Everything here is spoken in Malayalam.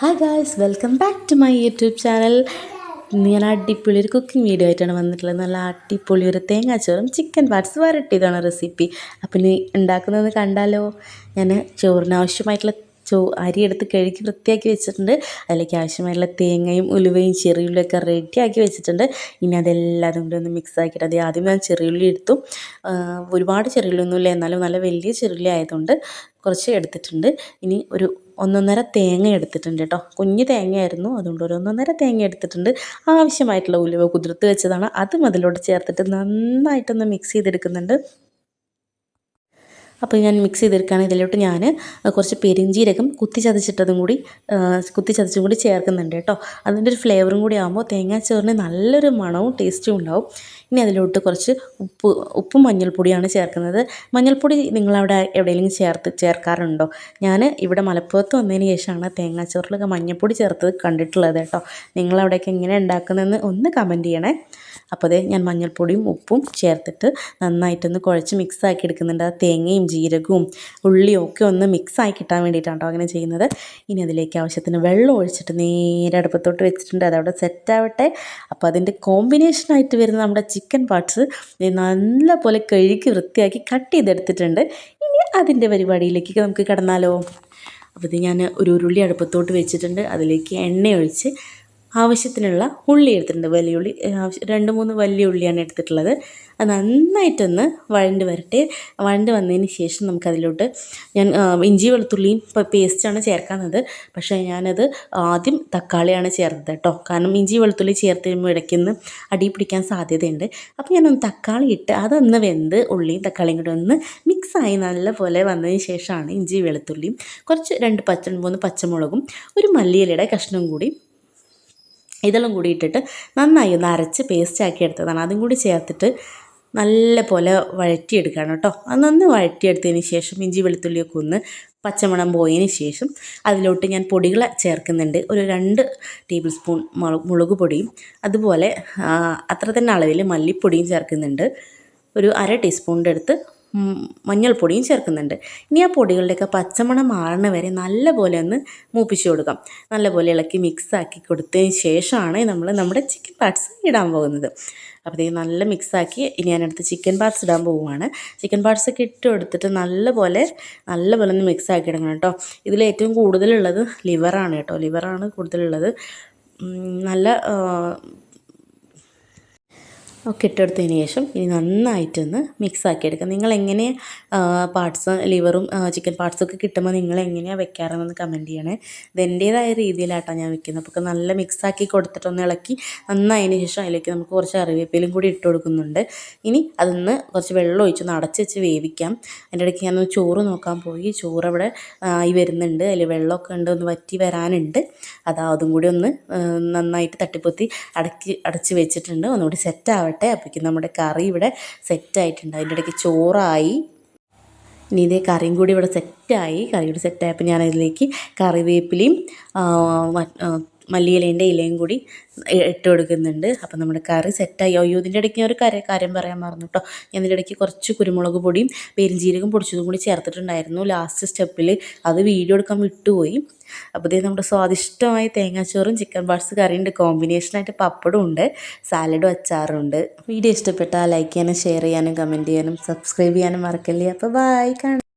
Hi guys welcome back to my YouTube channel ഞാൻ അടിപൊളി ഒരു കുക്കിംഗ് വീഡിയോ ആയിട്ടാണ് വന്നിട്ടുള്ളത്. നല്ല അടിപൊളി ഒരു തേങ്ങാച്ചോറും ചിക്കൻ പാർട്സ് വരട്ടിയതാണ് റെസിപ്പി അപ്പം ഇനി ഉണ്ടാക്കുന്നത് കണ്ടാലോ? ഞാൻ ചോറിന് ആവശ്യമായിട്ടുള്ള ചോ അരി എടുത്ത് കഴുകി വൃത്തിയാക്കി വെച്ചിട്ടുണ്ട്. അതിലേക്ക് ആവശ്യമായിട്ടുള്ള തേങ്ങയും ഉലുവയും ചെറിയുള്ളിയൊക്കെ റെഡിയാക്കി വെച്ചിട്ടുണ്ട്. ഇനി അതെല്ലാം കൂടി ഒന്ന് മിക്സ് ആക്കിയിട്ട് അത് ആദ്യം ഞാൻ ചെറിയുള്ളി എടുത്തു. ഒരുപാട് ചെറിയുള്ളി ഒന്നുമില്ല എന്നാലും നല്ല വലിയ ചെറിയുള്ളി ആയതുകൊണ്ട് കുറച്ച് എടുത്തിട്ടുണ്ട്. ഇനി ഒരു ഒന്നൊന്നര തേങ്ങ എടുത്തിട്ടുണ്ട് കേട്ടോ. കുഞ്ഞ് തേങ്ങയായിരുന്നു. അതുകൊണ്ട് ഒരു ഒന്നൊന്നര തേങ്ങ എടുത്തിട്ടുണ്ട്. ആവശ്യമായിട്ടുള്ള ഉലുവ കുതിർത്ത് വെച്ചതാണ്. അതും അതിലോട്ട് ചേർത്തിട്ട് നന്നായിട്ടൊന്ന് മിക്സ് ചെയ്തെടുക്കുന്നുണ്ട്. അപ്പോൾ ഞാൻ മിക്സ് ചെയ്തെടുക്കുകയാണ്. ഇതിലോട്ട് ഞാൻ കുറച്ച് പെരിഞ്ജീരകം കുത്തി ചതച്ചിട്ടതും കൂടി കുത്തി ചതച്ചും കൂടി ചേർക്കുന്നുണ്ട് കേട്ടോ. അതിന്റെ ഒരു ഫ്ലേവറും കൂടി ആകുമ്പോൾ തേങ്ങാച്ചോറിന് നല്ലൊരു മണവും ടേസ്റ്റും ഉണ്ടാവും. ഇനി അതിലോട്ട് കുറച്ച് ഉപ്പ് ഉപ്പും മഞ്ഞൾപ്പൊടിയാണ് ചേർക്കുന്നത്. മഞ്ഞൾപ്പൊടി നിങ്ങളവിടെ എവിടെയെങ്കിലും ചേർത്ത് ചേർക്കാറുണ്ടോ? ഞാൻ ഇവിടെ മലപ്പുറത്ത് വന്നതിന് ശേഷമാണ് തേങ്ങാച്ചോറിലൊക്കെ മഞ്ഞൾപ്പൊടി ചേർത്തത് കണ്ടിട്ടുള്ളത് കേട്ടോ. നിങ്ങളവിടെയൊക്കെ എങ്ങനെ ഉണ്ടാക്കുന്നതെന്ന് ഒന്ന് കമന്റ് ചെയ്യണേ. അപ്പോൾ അതേ ഞാൻ മഞ്ഞൾപ്പൊടിയും ഉപ്പും ചേർത്തിട്ട് നന്നായിട്ടൊന്ന് കുഴച്ച് മിക്സ് ആക്കി എടുക്കുന്നുണ്ട്. ആ തേങ്ങയും ജീരകവും ഉള്ളിയും ഒക്കെ ഒന്ന് മിക്സ് ആയി കിട്ടാൻ വേണ്ടിയിട്ടാണ് അങ്ങനെ ചെയ്യുന്നത്. ഇനി അതിലേക്ക് ആവശ്യത്തിന് വെള്ളം ഒഴിച്ചിട്ട് നേരെ അടുപ്പത്തോട്ട് വെച്ചിട്ടുണ്ട്. അതവിടെ സെറ്റ് ആവട്ടെ. അപ്പോൾ അതിന്റെ കോമ്പിനേഷനായിട്ട് വരുന്ന നമ്മുടെ ചിക്കൻ പാർട്സ് നല്ല പോലെ കഴുകി വൃത്തിയാക്കി കട്ട് ചെയ്തെടുത്തിട്ടുണ്ട്. ഇനി അതിന്റെ പരിപാടിയിലേക്ക് നമുക്ക് കടന്നാലോ. അപ്പോൾ ഇത് ഞാൻ ഒരു ഉരുളി അടുപ്പത്തോട്ട് വെച്ചിട്ടുണ്ട്. അതിലേക്ക് എണ്ണ ഒഴിച്ച് ആവശ്യത്തിനുള്ള ഉള്ളി എടുത്തിട്ടുണ്ട്. വലിയ ഉള്ളി രണ്ട് മൂന്ന് വലിയ ഉള്ളിയാണ് എടുത്തിട്ടുള്ളത്. അത് നന്നായിട്ടൊന്ന് വഴണ്ട് വരട്ടെ. വഴണ്ട് വന്നതിന് ശേഷം നമുക്കതിലോട്ട് ഞാൻ ഇഞ്ചി വെളുത്തുള്ളിയും പേസ്റ്റാണ് ചേർക്കുന്നത് പക്ഷേ ഞാനത് ആദ്യം തക്കാളിയാണ് ചേർത്തത് കേട്ടോ. കാരണം ഇഞ്ചി വെളുത്തുള്ളി ചേർത്ത് കഴിയുമ്പോൾ ഇടയ്ക്കൊന്ന് അടി പിടിക്കാൻ സാധ്യതയുണ്ട്. അപ്പോൾ ഞാനൊന്ന് തക്കാളി ഇട്ട് അതൊന്ന് വെന്ത് ഉള്ളിയും തക്കാളിയും കൂടി ഒന്ന് മിക്സായി നല്ലപോലെ വന്നതിന് ശേഷമാണ് ഇഞ്ചി വെളുത്തുള്ളിയും കുറച്ച് രണ്ട് പച്ച മൂന്ന് പച്ചമുളകും ഒരു മല്ലിയിലയുടെ കഷ്ണവും കൂടി ഇതെല്ലാം കൂടി ഇട്ടിട്ട് നന്നായി ഒന്ന് അരച്ച് പേസ്റ്റ് ആക്കി എടുത്തതാണ്. അതും കൂടി ചേർത്തിട്ട് നല്ല പോലെ വഴറ്റിയെടുക്കണം കേട്ടോ. അത് നന്ന് വഴറ്റിയെടുത്തതിന് ശേഷം ഇഞ്ചി വെളുത്തുള്ളിയൊക്കെ ഒന്ന് പച്ചമണം പോയതിന് ശേഷം അതിലോട്ട് ഞാൻ പൊടികൾ ചേർക്കുന്നുണ്ട്. ഒരു രണ്ട് ടേബിൾ സ്പൂൺ മുളക് പൊടിയും അതുപോലെ അത്ര തന്നെ അളവിൽ മല്ലിപ്പൊടിയും ചേർക്കുന്നുണ്ട്. ഒരു അര ടീസ്പൂണിന്റെ അടുത്ത് മഞ്ഞൾപ്പൊടിയും ചേർക്കുന്നുണ്ട്. ഇനി ആ പൊടികളുടെയൊക്കെ പച്ചമണം മാറണ വരെ നല്ലപോലെ ഒന്ന് മൂപ്പിച്ച് കൊടുക്കാം. നല്ലപോലെ ഇളക്കി മിക്സാക്കി കൊടുത്തതിന് ശേഷമാണ് നമ്മൾ നമ്മുടെ ചിക്കൻ പാർട്സ് ഇടാൻ പോകുന്നത്. അപ്പോൾ ഇത് നല്ല മിക്സാക്കി ഇനി ഞാനടുത്ത് ചിക്കൻ പാർട്സ് ഇടാൻ പോവുകയാണ് ചിക്കൻ പാർട്സ് ഒക്കെ ഇട്ട് കൊടുത്തിട്ട് നല്ലപോലെ നല്ലപോലെ ഒന്ന് മിക്സാക്കി ഇടണം കേട്ടോ. ഇതിൽ ഏറ്റവും കൂടുതലുള്ളത് ലിവറാണ് കേട്ടോ. ലിവറാണ് കൂടുതലുള്ളത്. നല്ല ഒക്കെ ഇട്ടെടുത്തതിന് ശേഷം ഇനി നന്നായിട്ടൊന്ന് മിക്സ് ആക്കി എടുക്കുക നിങ്ങൾ എങ്ങനെ പാർട്സ് ലിവറും ചിക്കൻ പാർട്സൊക്കെ കിട്ടുമ്പോൾ നിങ്ങൾ എങ്ങനെയാണ് വെക്കാറെന്നൊന്ന് കമന്റ് ചെയ്യണേ. ഇത് എന്റേതായ രീതിയിലാട്ടാണ് ഞാൻ വെക്കുന്നത് അപ്പോൾ നല്ല മിക്സ് ആക്കി കൊടുത്തിട്ടൊന്ന് ഇളക്കി നന്നായതിന് ശേഷം അതിലേക്ക് നമുക്ക് കുറച്ച് കറിവേപ്പിലും കൂടി ഇട്ട് കൊടുക്കുന്നുണ്ട്. ഇനി അതൊന്ന് കുറച്ച് വെള്ളം ഒഴിച്ചൊന്ന് അടച്ച് വെച്ച് വേവിക്കാം. അതിന്റെ ഇടയ്ക്ക് ഞാനൊന്ന് ചോറ് നോക്കാൻ പോയി. ചോറ് അവിടെ ആയി വരുന്നുണ്ട്. അതിൽ വെള്ളമൊക്കെ ഉണ്ട് ഒന്ന് വറ്റി വരാനുണ്ട്. അതാ അതും കൂടി ഒന്ന് നന്നായിട്ട് തട്ടിപ്പൊത്തി അടക്കി അടച്ച് വെച്ചിട്ടുണ്ട്. ഒന്നുകൂടി സെറ്റ് ആവട്ടെ. അപ്പോഴേക്കും നമ്മുടെ കറി ഇവിടെ സെറ്റായിട്ടുണ്ട് അതിന്റെ ഇടയ്ക്ക് ചോറായി. ഇനി ഇതേ കറിയും കൂടി ഇവിടെ സെറ്റായി കറി കൂടി സെറ്റായപ്പോൾ ഞാനതിലേക്ക് കറിവേപ്പിലയും മല്ലിയിലേന്റെ ഇലയും കൂടി ഇട്ട് കൊടുക്കുന്നുണ്ട്. അപ്പോൾ നമ്മുടെ കറി സെറ്റായി. അയ്യോ ഇതിന്റെ ഇടയ്ക്ക് ഞാൻ ഒരു കാര്യം കാര്യം പറയാൻ മറന്നു കേട്ടോ. ഞാൻ ഇതിന്റെ ഇടയ്ക്ക് കുറച്ച് കുരുമുളക് പൊടിയും പെരിഞ്ജീരകം പൊടിച്ചതും കൂടി ചേർത്തിട്ടുണ്ടായിരുന്നു ലാസ്റ്റ് സ്റ്റെപ്പിൽ. അത് വീഡിയോ എടുക്കാൻ വിട്ടുപോയി. അപ്പോൾ ഇതേ നമ്മുടെ സ്വാദിഷ്ടമായ തേങ്ങാച്ചോറും ചിക്കൻ പാർട്സ് കറിയുണ്ട്. കോമ്പിനേഷനായിട്ട് പപ്പടും ഉണ്ട് സാലഡും അച്ചാറുണ്ട് വീഡിയോ ഇഷ്ടപ്പെട്ടാൽ ലൈക്ക് ചെയ്യാനും ഷെയർ ചെയ്യാനും കമന്റ് ചെയ്യാനും സബ്സ്ക്രൈബ് ചെയ്യാനും മറക്കല്ലേ. അപ്പോൾ ബൈ കാണാം.